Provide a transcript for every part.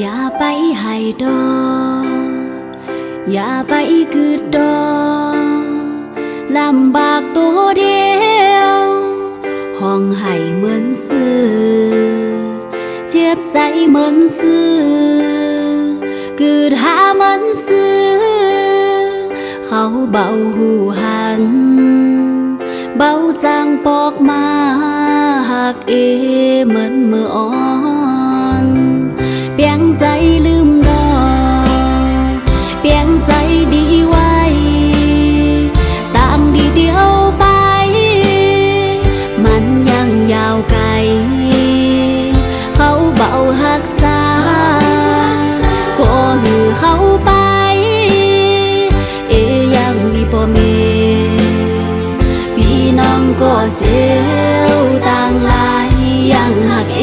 อย่าไปให้ดอกอย่าไปกึดดอกลำบากตัวเดียว ห้องให้เหมือนซื้อ เจ็บใจเหมือนซื้อกึดหาเหมือนซื้อ เขาเบาหูหัน เบาจางปอกมาหักเอเเสียวต่างหลายยังหักเอ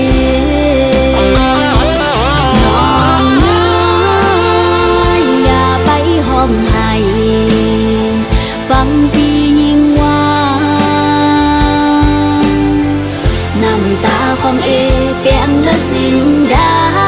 น้องเอ้ยอย่าไปห้องไห้ฟังพี่ยิ่งหวานน้ำตาของเอเปียงละสินได้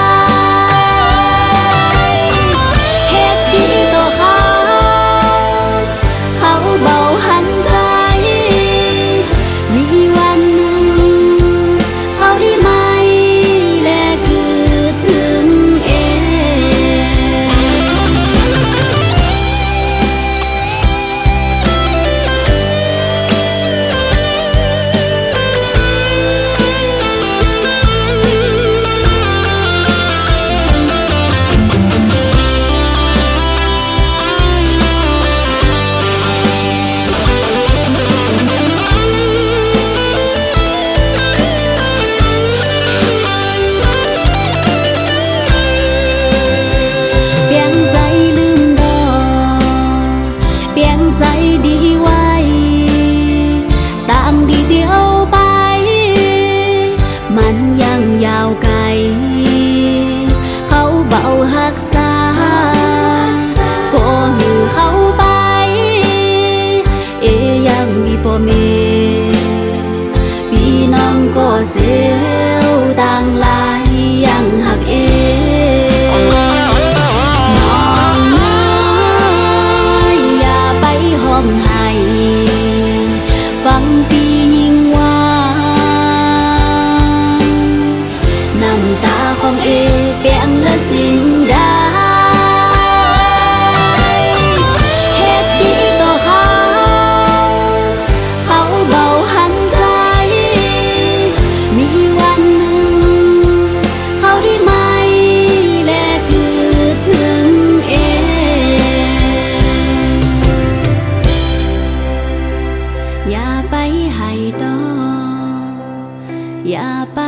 มีพี่น้องก็เสียวต่างหลายยังหักเอน้องเอ้ยอย่าไปห้องไห้ฟังพี่ยิ่งหวานน้ำตาของเอเปียงละสิ้น ให้ต่อ อย่าไป